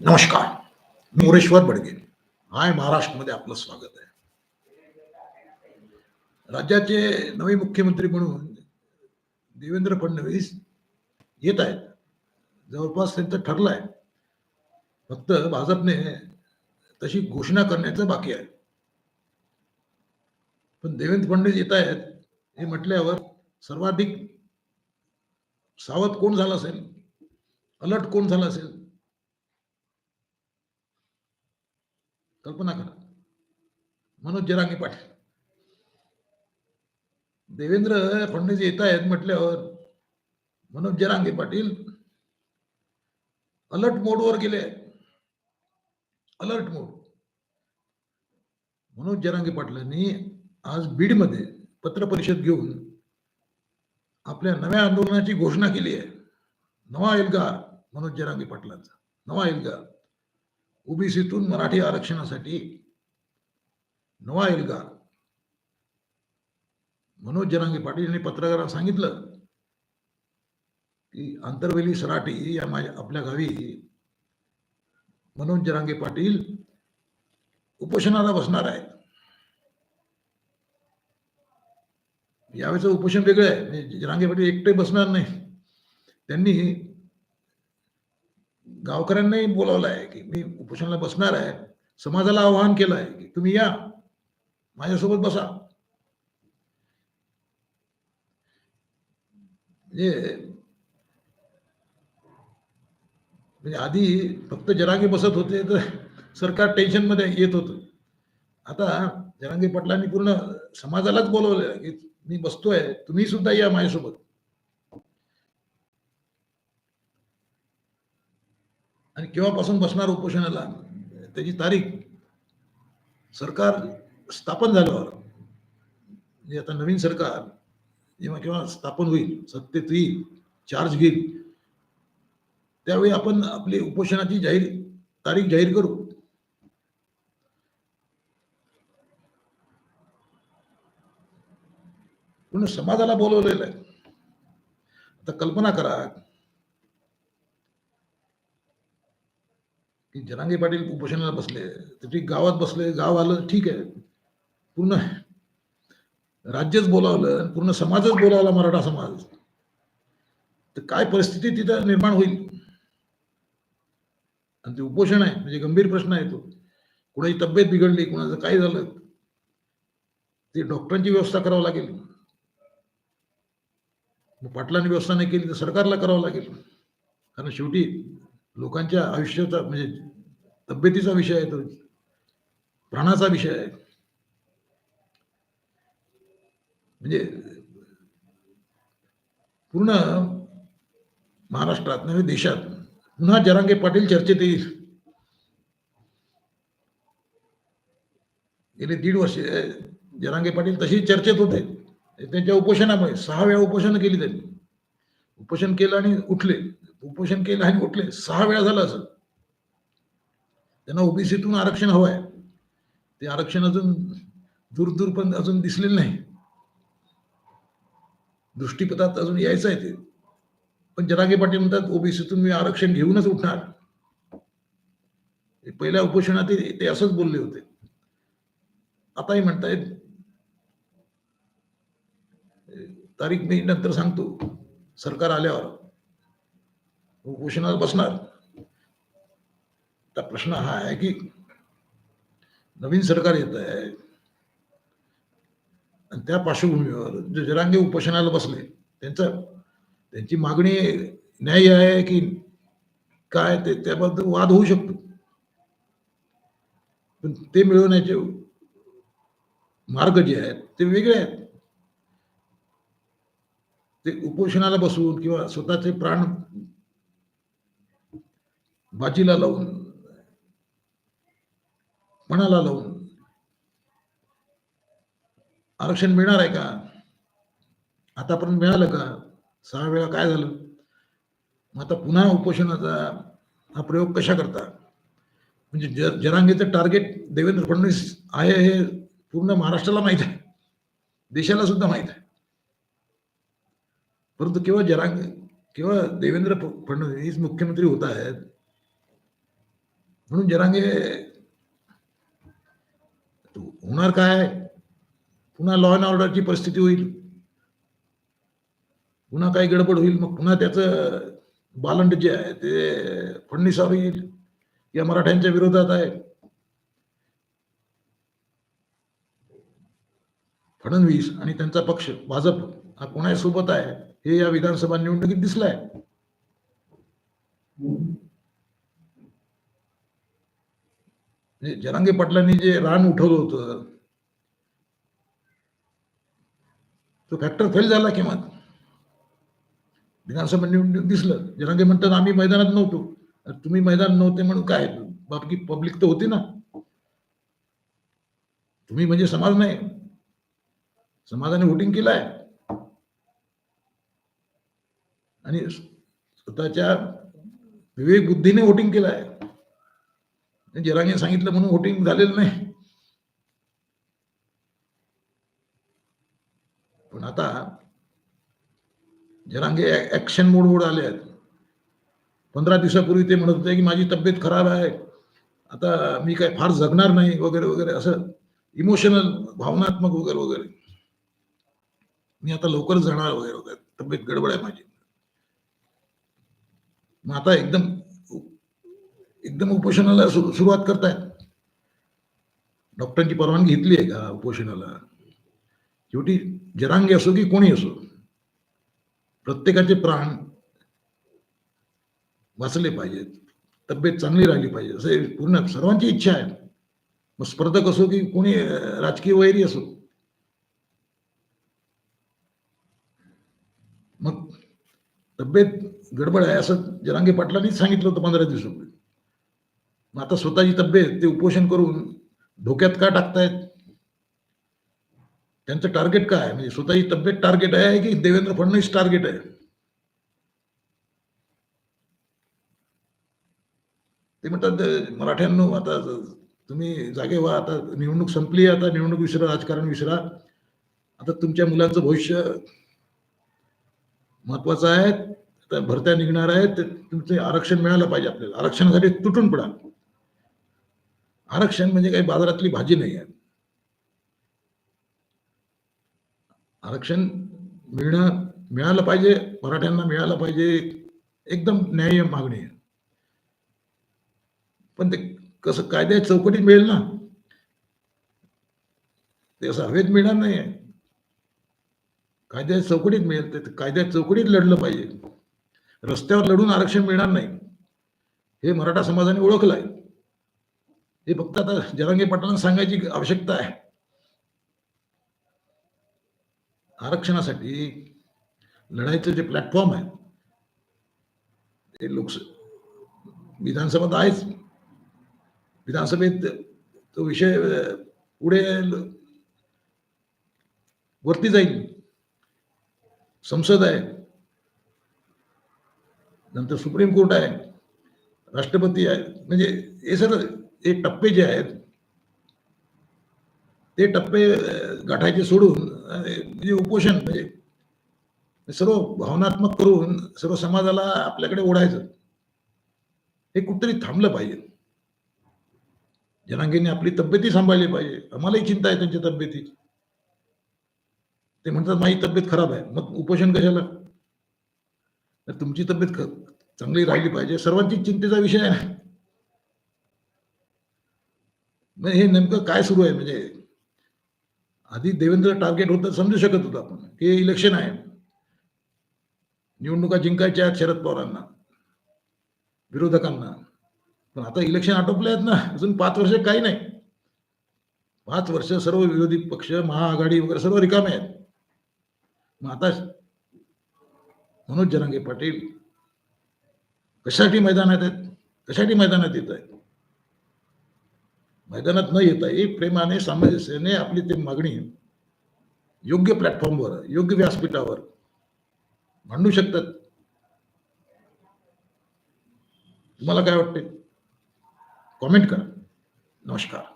नमस्कार. मी मोरेश्वर बडगे. हाय महाराष्ट्रमध्ये आपलं स्वागत आहे. राज्याचे नवे मुख्यमंत्री म्हणून देवेंद्र फडणवीस येत आहेत. जवळपास त्यांचं ठरलं आहे फक्त भाजपने तशी घोषणा करण्याचं बाकी आहे. पण देवेंद्र फडणवीस येत आहेत हे म्हटल्यावर सर्वाधिक सावध कोण झाला असेल? अलर्ट कोण झाला असेल? कल्पना करा. मनोज जरांगे पाटील. देवेंद्र फडणवीस येत आहेत म्हटल्यावर मनोज जरांगे पाटील अलर्ट मोडवर गेले अलर्ट मोड मनोज जरांगे पाटलांनी आज बीडमध्ये पत्रपरिषद घेऊन आपल्या नव्या आंदोलनाची घोषणा केली आहे. नवा एल्गार मनोज जरांगे पाटलांचा. नवा एल्गार. ओबीसीतून मराठी आरक्षणासाठी नवा एल्गार मनोज जरांगे पाटील यांनी पत्रकारांना सांगितलं की आंतरवेली सराटी या माझ्या आपल्या गावी मनोज जरांगे पाटील उपोषणाला बसणार आहे यावेळेचं उपोषण वेगळं आहे. म्हणजे जरांगे पाटील एकटे बसणार नाही. त्यांनी गावकऱ्यांनाही बोलावलं आहे की मी उपोषणाला बसणार आहे. समाजाला आवाहन केलं आहे की तुम्ही या. माझ्यासोबत बसा. म्हणजे म्हणजे आधी फक्त जरांगे बसत होते तर सरकार टेन्शनमध्ये येत होतं. आता जरांगे पाटलांनी पूर्ण समाजालाच बोलवलं की मी बसतोय तुम्ही सुद्धा या माझ्यासोबत. आणि केव्हापासून बसणार उपोषणाला? त्याची तारीख. सरकार स्थापन झाल्यावर म्हणजे आता नवीन सरकार जेव्हा केव्हा स्थापन होईल सत्तेत येईल चार्ज घेईल त्यावेळी आपण आपली उपोषणाची जाहीर तारीख जाहीर करू. पूर्ण समाजाला बोलवलेलं आहे. आता कल्पना करा. की जनांगे पाटील उपोषणाला बसले तर ठीक गावात बसले गाव आलं ठीक आहे. पूर्ण राज्यच बोलावलं आणि पूर्ण समाजच बोलावला मराठा समाज. तर काय परिस्थिती तिथं निर्माण होईल? आणि ते उपोषण आहे म्हणजे गंभीर प्रश्न आहे तो. कुणाची तब्येत बिघडली कुणाचं काय झालं? ते डॉक्टरांची व्यवस्था करावं लागेल. मग पाटलांनी व्यवस्था नाही केली तर सरकारला करावं लागेल. कारण शेवटी लोकांच्या आयुष्याचा म्हणजे तब्येतीचा विषय आहे तो. प्राणाचा विषय आहे. म्हणजे पूर्ण महाराष्ट्रात नव्हे देशात पुन्हा जरांगे पाटील चर्चेत येईल. गेले दीड वर्ष जरांगे पाटील तशी चर्चेत होते. त्यांच्या उपोषणामुळे सहा वेळा उपोषण केली त्यांनी. उपोषण केलं आणि उठले. उपोषण केलं आणि उठले सहा वेळा झालं असं. त्यांना ओबीसीतून आरक्षण हवं आहे ते आरक्षण अजून दूर दूर पण अजून दिसलेलं नाही. दृष्टीपथात अजून यायचं आहे ते. पण जरागे पाटील म्हणतात ओबीसीतून मी आरक्षण घेऊनच उठणार. पहिल्या उपोषणात ते असंच बोलले होते. आताही म्हणतायत तारीख मी नंतर सांगतो. सरकार आल्यावर. उपोषणाला बसणार. तर प्रश्न हा आहे की नवीन सरकार येत आहे आणि त्या पार्श्वभूमीवर जे जरांगे उपोषणाला बसले त्यांचा त्यांची मागणी न्याय आहे की काय ते त्याबद्दल वाद होऊ शकतो. पण ते मिळवण्याचे मार्ग जे आहेत ते वेगळे आहेत. ते उपोषणाला बसून किंवा स्वतःचे प्राण बाजीला लावून. मनाला लावून. आरक्षण मिळणार आहे का? आतापर्यंत मिळालं का? सहा वेळा काय झालं? मग आता पुन्हा उपोषणाचा हा प्रयोग कशा करता? म्हणजे ज जरांगेचं टार्गेट देवेंद्र फडणवीस आहे हे पूर्ण महाराष्ट्राला माहीत आहे. देशाला सुद्धा माहीत आहे. परंतु केवळ जरांग केवळ देवेंद्र फडणवीस मुख्यमंत्री होत आहेत म्हणून जरांगे होणार काय? पुन्हा लॉ अँड ऑर्डरची परिस्थिती होईल. पुन्हा काही गडबड होईल. मग पुन्हा त्याचं बालंड जे आहे ते फडणीसावर येईल. या मराठ्यांच्या विरोधात आहे. फडणवीस आणि त्यांचा पक्ष भाजप हा कोणासोबत आहे? हे या विधानसभा निवडणुकीत दिसलाय. म्हणजे जरांगे पाटलांनी जे रान उठवलं होतं तो फॅक्टर फेल झाला किंवा विधानसभा निवडणूक दिसलं. जरांगे म्हणतात आम्ही मैदानात नव्हतो. तुम्ही मैदान नव्हते म्हणून काय? बाकी पब्लिक तर होती ना. तुम्ही म्हणजे समाज नाही. समाजाने व्होटिंग केलंय. आणि स्वतःच्या विवेक बुद्धीने व्होटिंग केलंय. जरांगे सांगितलं म्हणून वोटिंग झालेलं नाही. पण आता जरांगे ऍक्शन मोडवर आले आहेत. पंधरा दिवसापूर्वी ते म्हणत होते की माझी तब्येत खराब आहे. आता मी काय फार जगणार नाही वगैरे वगैरे असं इमोशनल भावनात्मक वगैरे वगैरे. मी आता लवकर जाणार वगैरे वगैरे. तब्येत गडबड आहे माझी. मग आता एकदम एकदम उपोषणाला सुरु- सुरुवात करतायत डॉक्टरांची परवानगी घेतली आहे का उपोषणाला? शेवटी जरांगे असो की कोणी असो, प्रत्येकाचे प्राण वाचले पाहिजेत, तब्येत चांगली राहिली पाहिजे, असे पूर्ण सर्वांची इच्छा आहे. मग स्पर्धक असो की कोणी, राजकीय वैरी असो. मग तब्येत गडबड आहे असं जरांगे पाटलांनीच सांगितलं होतं पंधरा दिवसापूर्वी. आता स्वतःची तब्येत ते उपोषण करून धोक्यात का टाकतायत? त्यांचं टार्गेट काय? आहे? म्हणजे स्वतःची तब्येत टार्गेट आहे की देवेंद्र फडणवीस टार्गेट आहे? ते म्हणतात मराठ्यांनो आता तुम्ही जागे व्हा आता निवडणूक संपली आता निवडणूक विसरा राजकारण विसरा. आता तुमच्या मुलांचं भविष्य महत्वाचं आहे. आता भरत्या निघणार आहेत. ते तुमचे आरक्षण मिळालं पाहिजे आपल्याला. आरक्षणासाठी तुटून पडा. आरक्षण म्हणजे काही बाजारातली भाजी नाही आहे. आरक्षण मिळणं मिळालं पाहिजे मराठ्यांना मिळालं पाहिजे एकदम न्याय्य मागणी आहे. पण ते कसं कायद्या चौकटीत मिळेल ना? ते असं हवेत मिळणार नाही आहे. कायद्या चौकटीत मिळेल ते कायद्या चौकटीत लढलं पाहिजे. रस्त्यावर लढून आरक्षण मिळणार नाही. हे मराठा समाजाने ओळखलं आहे. हे फक्त आता जरांगे पाटलांना सांगायची आवश्यकता आहे. आरक्षणासाठी लढाईचं जे प्लॅटफॉर्म आहे ते लोकस विधानसभेत आहेच. विधानसभेत तो विषय पुढे वरती जाईल. संसद आहे. नंतर सुप्रीम कोर्ट आहे. राष्ट्रपती आहे. म्हणजे हे सर्व ते टप्पे जे आहेत ते टप्पे गाठायचे सोडून म्हणजे उपोषण म्हणजे सर्व भावनात्मक करून सर्व समाजाला आपल्याकडे ओढायचं हे कुठतरी थांबलं पाहिजे. जनांगीने आपली तब्येती सांभाळली पाहिजे. आम्हालाही चिंता आहे त्यांच्या तब्येतीची. ते म्हणतात माझी तब्येत खराब आहे. मग उपोषण कशाला? तर तुमची तब्येत ख- चांगली राहिली पाहिजे. सर्वांची चिंतेचा विषय आहे मग हे नेमकं काय सुरू आहे? म्हणजे आधी देवेंद्र टार्गेट होतं समजू शकत होतो आपण. हे इलेक्शन आहे. निवडणुका जिंकायच्या आहेत शरद पवारांना विरोधकांना. पण आता इलेक्शन आटोपले आहेत ना अजून पाच वर्ष काही नाही. पाच वर्ष सर्व विरोधी पक्ष महाआघाडी वगैरे सर्व रिकामे आहेत. मग आता मनोज जरांगे पाटील कशासाठी मैदानात आहेत? कशासाठी मैदानात येत आहेत? मैदानात न येताही प्रेमाने सामंजस्याने आपली ती मागणी योग्य प्लॅटफॉर्मवर योग्य व्यासपीठावर मांडू शकतात. तुम्हाला काय वाटते कॉमेंट करा. नमस्कार.